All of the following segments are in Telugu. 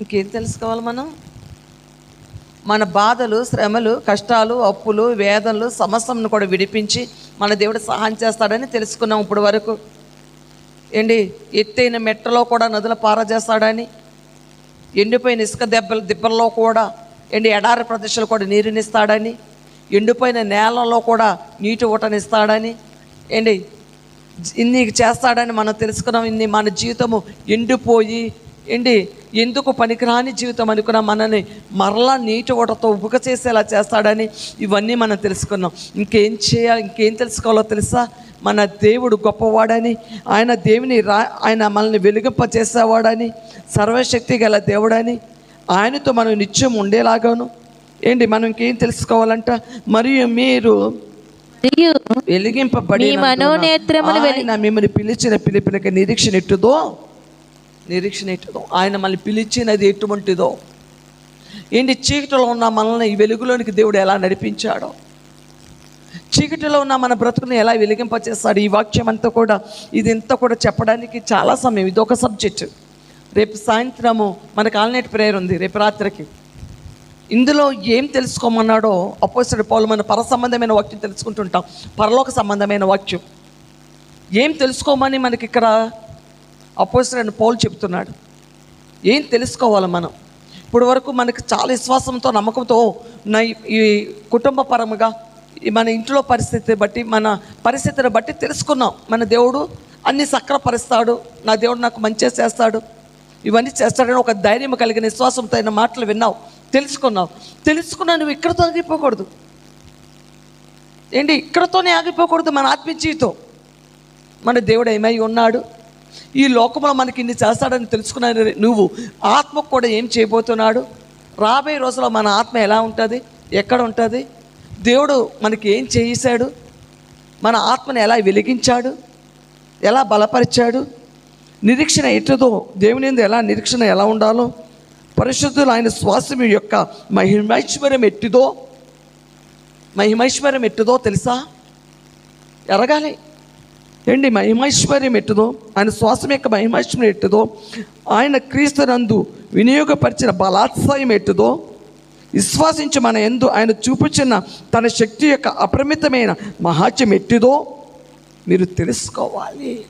ఇంకేం తెలుసుకోవాలి మనం? మన బాధలు శ్రమలు కష్టాలు అప్పులు వేదనలు సమస్యలను కూడా విడిపించి మన దేవుడు సహాయం చేస్తాడని తెలుసుకున్నాం ఇప్పుడు వరకు. ఏంటి? ఎత్తైన మెట్టలో కూడా నదుల పారజేస్తాడని ఎండిపోయిన ఇసుక దెబ్బల దిబ్బల్లో కూడా ఎండి ఎడారి ప్రదేశాలు కూడా నీరునిస్తాడని ఎండిపోయిన నేలలో కూడా నీటి ఊటనిస్తాడని ఏంటి? ఇన్ని చేస్తాడని మనం తెలుసుకున్నాం. ఇన్ని మన జీవితము ఎండిపోయి ఏంటి? ఎందుకు పనికిరాని జీవితం అనుకున్న మనని మరలా నీటి ఓటతో ఉబుక చేసేలా చేస్తాడని ఇవన్నీ మనం తెలుసుకున్నాం. ఇంకేం చేయాలి ఇంకేం తెలుసుకోవాలో తెలుసా? మన దేవుడు గొప్పవాడని ఆయన దేవుని రా ఆయన మనల్ని వెలుగింప చేసేవాడని సర్వశక్తి గల దేవుడని ఆయనతో మనం నిత్యం ఉండేలాగాను. ఏంటి? మనం ఇంకేం తెలుసుకోవాలంట? మరియు మీరు వెలిగింపబడి మనోనేత్రములు మిమ్మల్ని పిలిచిన పిలిపినకి నిరీక్షణ ఎట్టుదో నిరీక్షణ ఎట్టుదో ఆయన మనల్ని పిలిచినది ఎటువంటిదో? ఏంటి చీకటిలో ఉన్న మనల్ని ఈ వెలుగులోనికి దేవుడు ఎలా నడిపించాడో? చీకటిలో ఉన్న మన బ్రతుకుని ఎలా వెలిగింపచేస్తాడు? ఈ వాక్యం అంతా కూడా ఇది ఇంత కూడా చెప్పడానికి చాలా సమయం. ఇది ఒక సబ్జెక్ట్. రేపు సాయంత్రము మనకు ఆల్నైట్ ప్రేయర్ ఉంది రేపు రాత్రికి. ఇందులో ఏం తెలుసుకోమన్నాడో అపోజిట్ పౌలు మన పర సంబంధమైన వాక్యం తెలుసుకుంటుంటాం. పరలోక సంబంధమైన వాక్యం. ఏం తెలుసుకోమని మనకి ఇక్కడ అపోజిట్ పౌలు చెప్తున్నాడు. ఏం తెలుసుకోవాలి మనం? ఇప్పుడు వరకు మనకి చాలా విశ్వాసంతో నమ్మకంతో నా ఈ- కుటుంబ పరముగా ఈ మన ఇంట్లో పరిస్థితి బట్టి మన పరిస్థితిని బట్టి తెలుసుకున్నాం. మన దేవుడు అన్ని సక్రపరుస్తాడు. నా దేవుడు నాకు మంచిగా చేస్తాడు. ఇవన్నీ చేస్తాడని ఒక ధైర్యం కలిగిన విశ్వాసంతో అయిన మాటలు విన్నావు. తెలుసుకున్నావు. తెలుసుకున్నా నువ్వు ఇక్కడతో ఆగిపోకూడదు. ఏంటి? ఇక్కడతోనే ఆగిపోకూడదు మన ఆత్మీయ జీవితం. మన దేవుడు ఏమై ఉన్నాడు? ఈ లోకంలో మనకి ఇన్ని చేస్తాడని తెలుసుకున్న నువ్వు ఆత్మకు కూడా ఏం చేయబోతున్నాడు? రాబోయే రోజుల్లో మన ఆత్మ ఎలా ఉంటుంది? ఎక్కడ ఉంటుంది? దేవుడు మనకి ఏం చేయిశాడు మన ఆత్మని ఎలా వెలిగించాడు? ఎలా బలపరిచాడు? నిరీక్షణ ఎటుదో దేవుని ఎలా నిరీక్షణ ఎలా ఉండాలో పరిశుద్ధులు ఆయన స్వాస్థ్యం యొక్క మహిమైశ్వర్యం ఎట్టిదో మహిమైశ్వర్యం ఎట్టుదో తెలుసా? ఎరగాలి. ఏంటి మహిమైశ్వర్యం ఎట్టుదో? ఆయన శ్వాసం యొక్క మహిమైశ్వర్యం ఎట్టుదో? ఆయన క్రీస్తునందు వినియోగపరిచిన బలాత్సాయం ఎట్టుదో? విశ్వాసించి మన ఎందు ఆయన చూపుచున్న తన శక్తి యొక్క అపరిమితమైన మహాత్యం ఎట్టిదో? మీరు తెలుసుకోవాలి.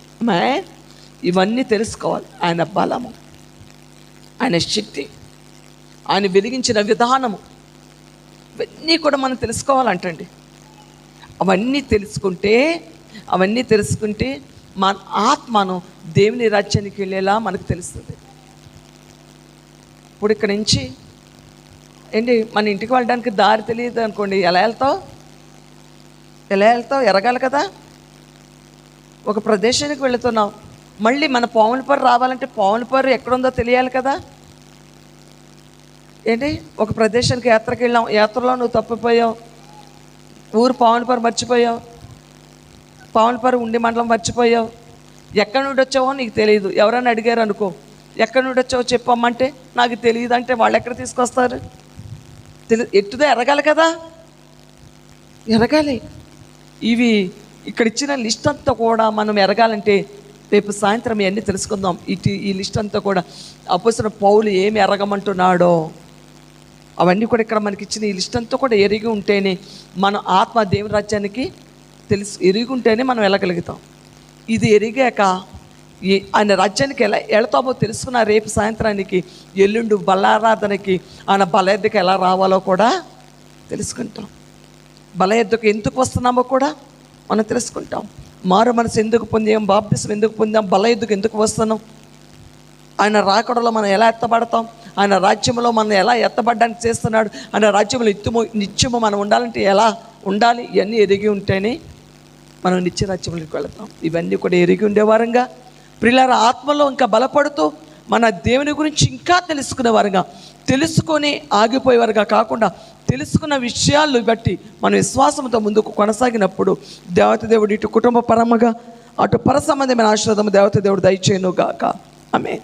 ఇవన్నీ తెలుసుకోవాలి. ఆయన బలము ఆయన శక్తి ఆయన వెలిగించిన విధానము. ఇవన్నీ కూడా మనం తెలుసుకోవాలంటండి. అవన్నీ తెలుసుకుంటే అవన్నీ తెలుసుకుంటే మన ఆత్మను దేవుని రాజ్యానికి వెళ్ళేలా మనకు తెలుస్తుంది. ఇప్పుడు ఇక్కడ నుంచి ఏంటి మన ఇంటికి వెళ్ళడానికి దారి తెలియదు అనుకోండి ఎలా వెళ్తావు? ఎలా వెళ్తావు? ఎరగాలి కదా? ఒక ప్రదేశానికి వెళుతున్నాం. మళ్ళీ మన పావులపర్రు రావాలంటే పావులపర్రు ఎక్కడుందో తెలియాలి కదా? ఏంటి ఒక ప్రదేశానికి యాత్రకి వెళ్ళాం. యాత్రలో నువ్వు తప్పిపోయావు. ఊరు పావులపర్రు మర్చిపోయావు. పావులపర్రు ఉండి మండలం మర్చిపోయావు? ఎక్కడి నుండి వచ్చావో నీకు తెలియదు ఎవరైనా అడిగారు అనుకో. ఎక్కడి నుండి వచ్చావో చెప్పమ్మంటే నాకు తెలియదు అంటే వాళ్ళు ఎక్కడ తీసుకొస్తారు? తెలి ఎట్టుదో ఎరగాలి కదా? ఎరగాలి ఇవి ఇక్కడ ఇచ్చిన లిస్ట్ అంతా కూడా మనం ఎరగాలంటే రేపు సాయంత్రం ఇవన్నీ తెలుసుకుందాం. ఇటు ఈ లిస్ట్ అంతా కూడా అపోసిన పౌలు ఏమి ఎరగమంటున్నాడో. అవన్నీ కూడా ఇక్కడ మనకి ఇచ్చిన ఈ లిస్ట్ అంతా కూడా ఎరిగి ఉంటేనే మన ఆత్మ దేవుని రాజ్యానికి తెలుసు ఎరిగి ఉంటేనే మనం వెళ్ళగలుగుతాం. ఇది ఎరిగాక ఈ ఆయన రాజ్యానికి ఎలా వెళతామో తెలుసుకున్న రేపు సాయంత్రానికి ఎల్లుండు బలారాధనకి ఆయన బలయద్దకు ఎలా రావాలో కూడా తెలుసుకుంటాం. బలయద్దకు ఎందుకు వస్తున్నామో కూడా మనం తెలుసుకుంటాం. మారు మనసు ఎందుకు పొందాం? బాప్తిసం ఎందుకు పొందాం? బలయద్దుకు ఎందుకు వస్తున్నాం? ఆయన రాకడలో మనం ఎలా ఎత్తబడతాం? ఆయన రాజ్యంలో మనం ఎలా ఎత్తబడడానికి చేస్తున్నాడు? ఆయన రాజ్యంలో నిత్యము నిత్యము మనం ఉండాలంటే ఎలా ఉండాలి? ఇవన్నీ ఎరిగి ఉంటేనే మనం నిత్యరాజ్యంలోకి వెళతాం. ఇవన్నీ కూడా ఎరిగి ఉండేవారంగా ప్రిలార ఆత్మలో ఇంకా బలపడుతూ మన దేవుని గురించి ఇంకా తెలుసుకునేవారుగా తెలుసుకొని ఆగిపోయేవారుగా కాకుండా తెలుసుకున్న విషయాలను బట్టి మన విశ్వాసంతో ముందుకు కొనసాగినప్పుడు దేవత దేవుడు ఇటు కుటుంబ పరమగా అటు పర సంబంధమైన ఆశీర్వాదము దేవత దేవుడు దయచేయను గాక ఆమె